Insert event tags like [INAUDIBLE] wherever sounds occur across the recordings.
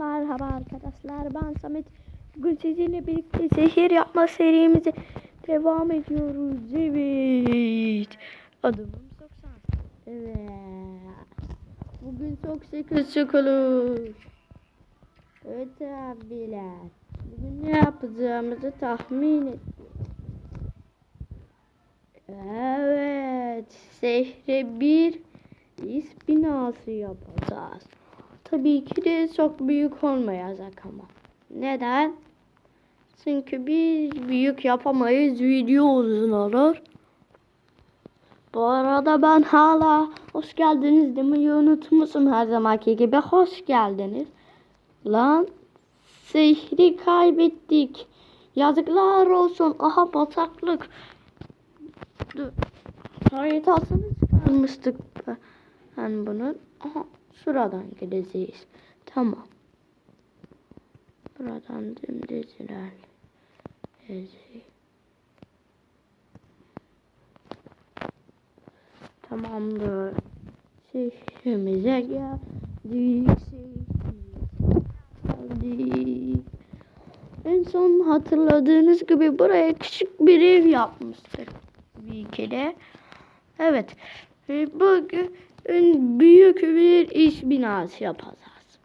Merhaba arkadaşlar ben Samet. Bugün sizinle birlikte zehir yapma serimize devam ediyoruz. Evet. Adımım Soksan. Evet. Bugün çok şekil çıkılır. Evet abiler. Bugün ne yapacağımızı tahmin et. Evet. Şehre bir binası yapacağız. Tabii ki de çok büyük olmayacak ama. Neden? Çünkü biz büyük yapamayız. Video uzun olur. Bu arada ben hala hoş geldiniz demeyi unutmuşum her zamanki gibi. Hoş geldiniz. Lan sihri kaybettik. Yazıklar olsun. Aha bataklık. Haritasını çıkarmıştık ben bunun. Aha şuradan gideceğiz. Tamam. Buradan dümdüz ilerleyeceğiz. Tamamdır. Şehrimize geldik. Geldik. En son hatırladığınız gibi buraya küçük bir ev yapmıştık. Bir kere. Evet. Bugün büyük bir iş binası yapacağız.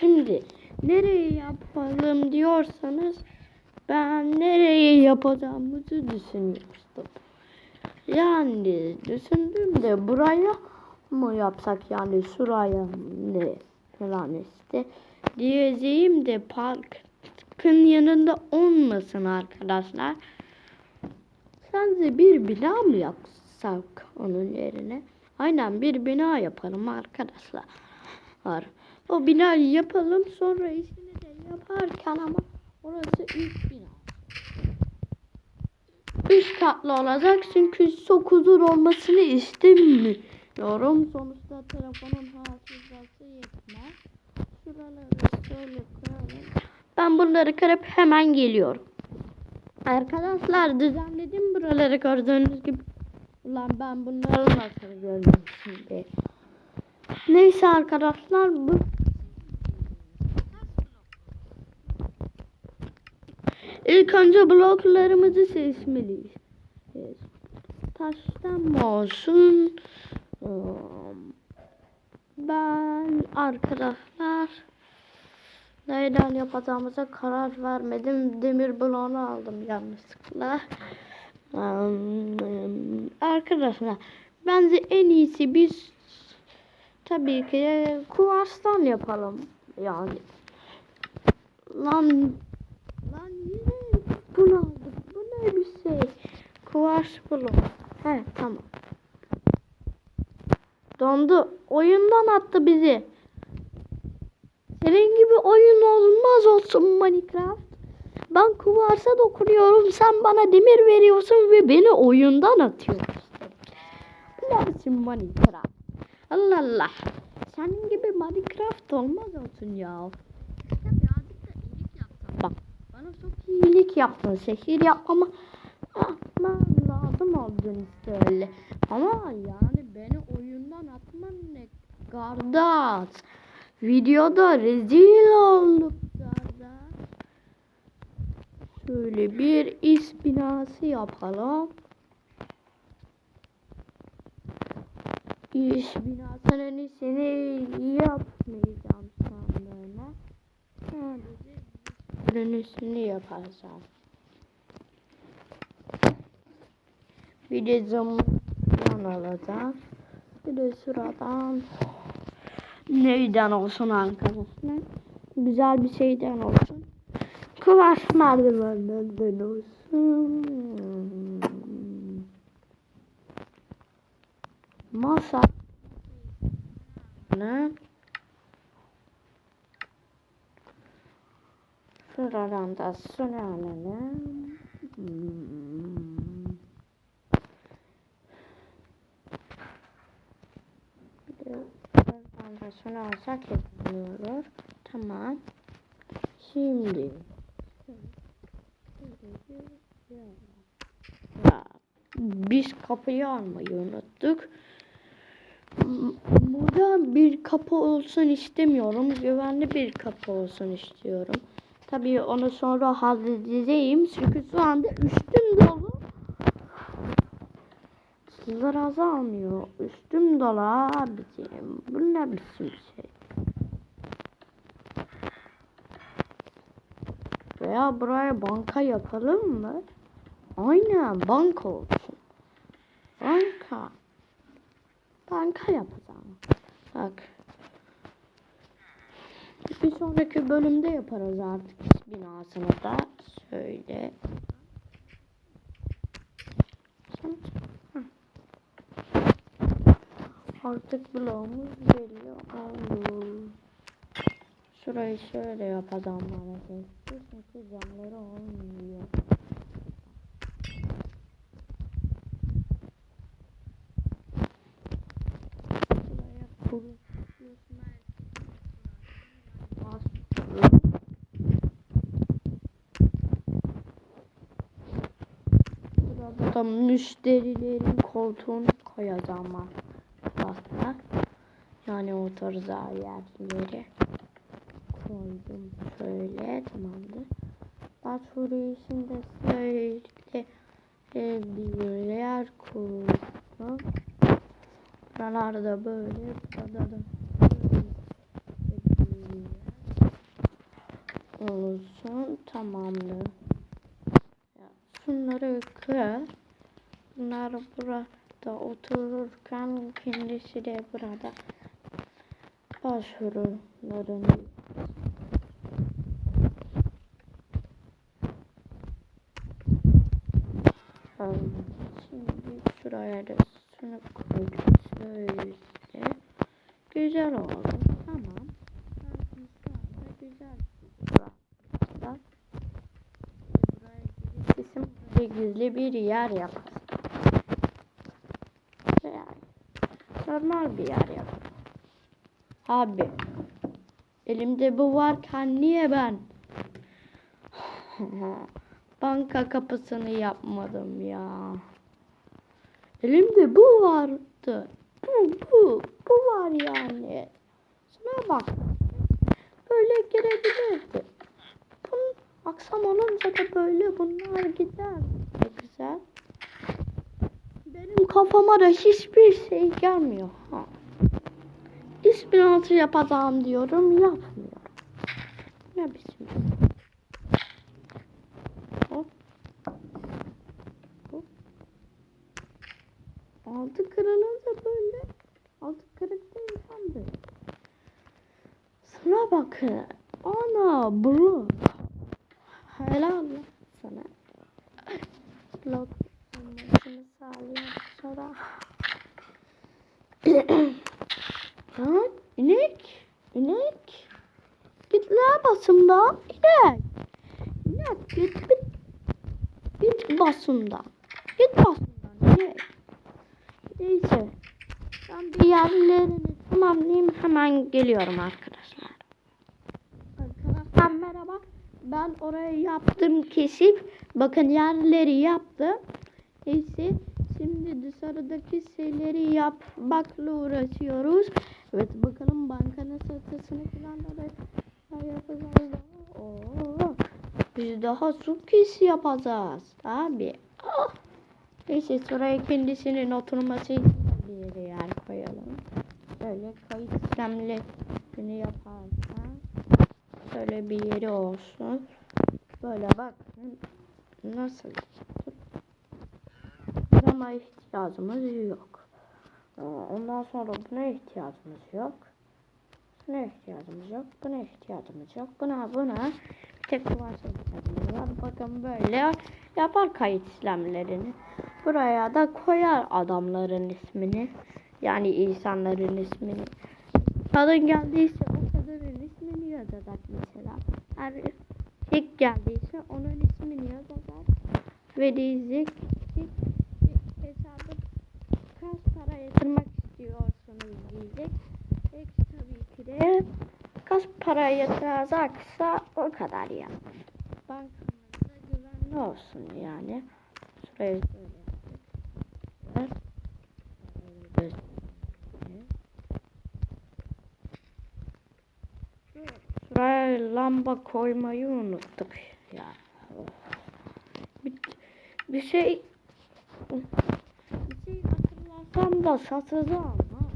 Şimdi nereye yapalım diyorsanız ben nereye yapacağımızı düşünmüştüm. Yani düşündüm de buraya mı yapsak yani şuraya ne falan işte diyeceğim de parkın yanında olmasın arkadaşlar. Sence bir bina mı yapsak onun yerine? Aynen bir bina yapalım arkadaşlar. O binayı yapalım sonra işini de yaparken ama orası ilk bina. Üç katlı olacak çünkü çok huzur olmasını istemiyorum. Sonuçta telefonun hafızası yetmez. Şuraları şöyle koyalım. Ben bunları kırıp hemen geliyorum. Arkadaşlar düzenledim buraları gördüğünüz gibi. Ulan ben bunları nasıl gördüm şimdi. Neyse arkadaşlar bu İlk önce bloklarımızı seçmeliyiz. Taştan mı olsun? Ben arkadaşlar neyden yapacağımıza karar vermedim. Demir bloğunu aldım yanlışlıkla. Arkadaşlar bence en iyisi biz tabii ki kuvarstan yapalım yani. Lan lan yine bunu aldık. Bu ne bir şey? Kuvars blok. He tamam. Dondu. Oyundan attı bizi. Senin gibi oyun olmaz olsun Minecraft. Ben kuvarsa dokunuyorum. Sen bana demir veriyorsun ve beni oyundan atıyorsun. Ne Minecraft? Allah Allah. Senin gibi Minecraft olmaz olsun ya. Bak bana çok iyilik yaptın. Şehir yapmama atman lazım oldun işte öyle. Ama yani beni oyundan atman ne kardeş. Videoda rezil olduk. Şöyle bir iş binası yapalım. İş binasının işini yapmayacağım sandığına. Sadece üstünü yapacağım. Bir de camdan alacağım. Bir de şuradan neyden olsun arkadaşlar? Güzel bir şeyden olsun. Kıvaç merdivenden olsun. Masa. Ne? Şuradan da sürelim. Hmm. Şuradan da yapılıyor. Tamam. Şimdi. Ya, biz kapıyı almayı unuttuk. Burada bir kapı olsun istemiyorum. Güvenli bir kapı olsun istiyorum. Tabii onu sonra halledeceğim. Çünkü şu anda üstüm dolu. Sular azalmıyor. Üstüm dolu abicim. Bu ne biçim şey? Veya buraya banka yapalım mı? Aynen banka olsun. Banka. Banka yapacağım. Bak. Bir sonraki bölümde yaparız artık binasını da. Şöyle. Hı. Artık bloğumuz belli oldu. Şurayı şöyle yapacağım maalesef. Çünkü camları olmuyor. Burada da müşterilerin koltuğunu koyacağım aslında. Yani oturacağı yerleri koydum şöyle tamamdır. Sonra içinde şöyle e, bir yer kurdum. Buralarda böyle, burada da böyle olsun tamamdır. Şunları kır. Bunlar burada otururken kendisi de burada başvurularını. Şimdi şuraya da şunu koyduk. Güzel oldu. Tamam. Güzel. Girişim böyle gizli bir yer yaparız. Yani normal bir yer yaparız. Abi. Elimde bu varken niye ben [SIGHS] banka kapısını yapmadım ya. Elimde bu vardı. Bu, bu, bu var yani. Şuna bak. Böyle girebilirdi. Bunun, akşam olunca da böyle bunlar gider. Ne güzel. Benim kafama da hiçbir şey gelmiyor. Ha. İş binası yapacağım diyorum yapmıyor. Ne biçim? Hop. Hop. Altı kırılınca böyle. Altı kırık değil tam böyle. Şuna bakın. Ana blok. Helal sana. Blok olmasını sağlayan sonra. [CLEARS THROAT] Lan inek. İnek. Git la basımdan. İnek. İnek git git. Git basımdan. Git basımdan. İnek. Neyse. Ben bir yerlerini tamamlayayım. Hemen geliyorum. Arkadaşlar merhaba. Ben oraya yaptım kesip. Bakın yerleri yaptım. Neyse. Şimdi dışarıdaki şeyleri yapmakla uğraşıyoruz. Evet bakalım bankanın satısını falan da yapacağız. Oo, biz daha su kesi yapacağız. Abi. Ah. Neyse şuraya kendisinin oturması için bir yer koyalım. Böyle kayıt işlemlerini yaparken şöyle bir yeri olsun. Böyle bakın nasıl Buna ihtiyacımız yok. Ondan sonra buna ihtiyacımız yok. Buna ihtiyacımız yok. Buna ihtiyacımız yok. Buna buna tek varsa ihtiyacımız var. Bakın böyle yapar kayıt işlemlerini. Buraya da koyar adamların ismini. Yani insanların ismini. Kadın geldiyse o kadının ismini yazacak mesela. Erkek geldiyse onun ismini yazacak. Ve diyecek ki hesabı kaç para yatırmak istiyorsunuz diyecek. Ek tabii ki de kaç para yatıracaksa o kadar yani. Bankamızda güvenli olsun yani. Şurayı şöyle yaptık. Evet. Böyle göstereyim. Lamba koymayı unuttuk ya. Bir, şey bir şey hatırlarsam da satacağım ha.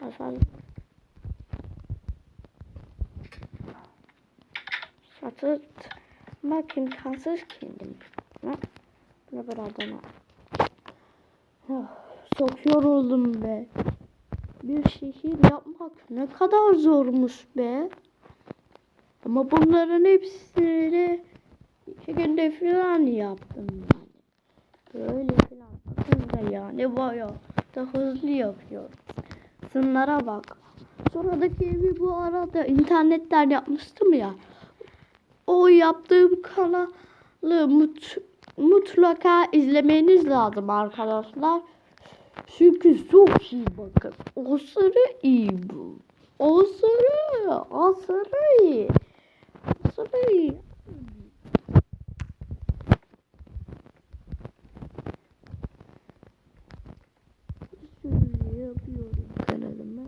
Satacağım. Satmak imkansız kendim. Ha? Buradan al. Ah, Çok yoruldum be. Bir şehir yapmak ne kadar zormuş be. Ama bunların hepsini iki günde falan yaptım yani. Böyle falan bakınca yani bayağı da hızlı yapıyorum. Şunlara bak. Sonradaki evi bu arada internetten yapmıştım ya. O yaptığım kanalı mut, mutlaka izlemeniz lazım arkadaşlar. Çünkü çok iyi bakın. Aşırı iyi bu. Aşırı, aşırı iyi. Şöyle yapıyorum kanalıma.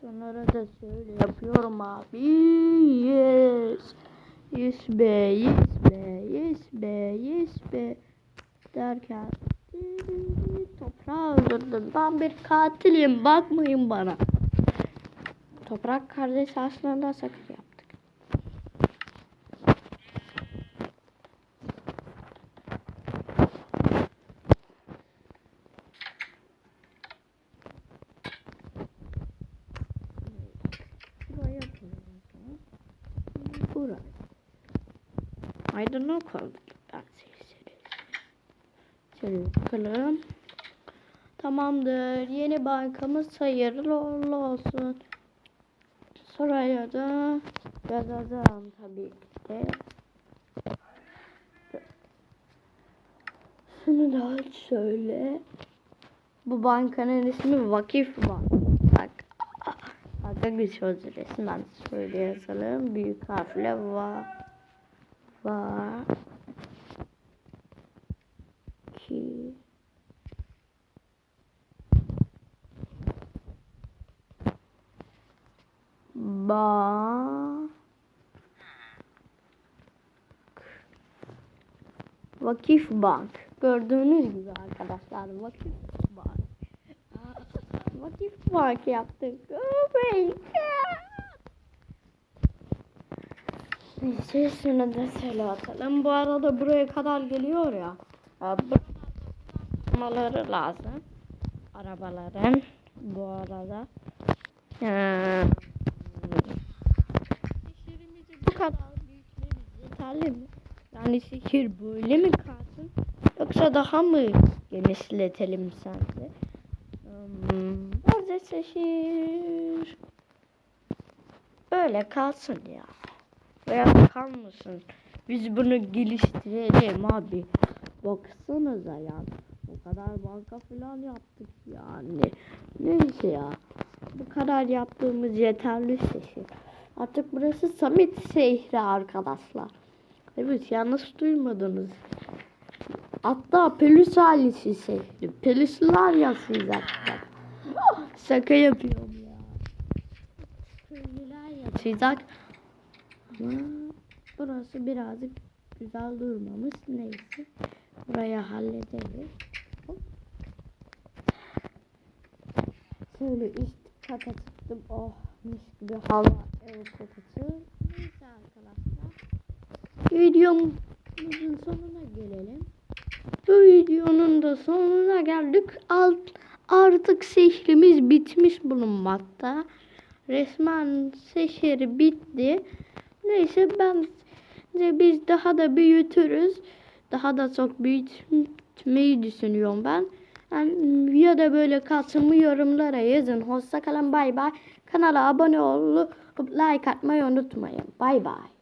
Şunları da şöyle yapıyorum abi. Yes. Yes be, yes be, yes be, yes be. Derken toprağı öldürdüm. Ben bir katilim. Bakmayın bana. Toprak kardeş aslında sakın yaptık. Buraya. Aydınlık oldu. Ben seni Şöyle bakalım. Tamamdır. Yeni bankamız hayırlı uğurlu olsun. Soraya da yazacağım tabii ki de. Şunu da şöyle. Bu bankanın ismi Vakif Bank. Bak. Bakın geçiyoruz resmen. Şöyle yazalım. Büyük harfle va. Va. Ki. Ba. Vakif Bank. Gördüğünüz gibi arkadaşlar Vakif Bank. Vakif Bank yaptık. Oh my god. Neyse şunu da şöyle atalım. Bu arada buraya kadar geliyor ya. ya Buraları lazım. Arabaların. Bu arada. Şehrimizi bu kadar yeterli mi? Yani şehir böyle mi kalsın? Yoksa daha mı genişletelim sence? Hmm, bence şehir böyle kalsın ya. Veya kalmasın. Biz bunu geliştirelim abi. Baksanıza ya. O kadar banka falan yaptık yani. Neyse ya. Bu kadar yaptığımız yeterli şehir. Artık burası Samet şehri arkadaşlar. Evet yanlış duymadınız. Hatta Pelus ailesi şehri. Peluslar yaşayacaklar. Şaka yapıyorum ya. Köylüler yaşayacak. Ama burası birazcık güzel durmamış. Neyse. Burayı hallederiz. Şöyle üst kata çıktım. Oh mis gibi hava ev kokusu. Videomuzun sonuna gelelim. Bu videonun da sonuna geldik. Alt, artık şehrimiz bitmiş bulunmakta. Resmen şehir bitti. Neyse ben de biz daha da büyütürüz. Daha da çok büyütmeyi düşünüyorum ben. Yani ya da böyle kalsın yorumlara yazın. Hoşça kalın bay bay. Kanala abone olup like atmayı unutmayın. Bay bay.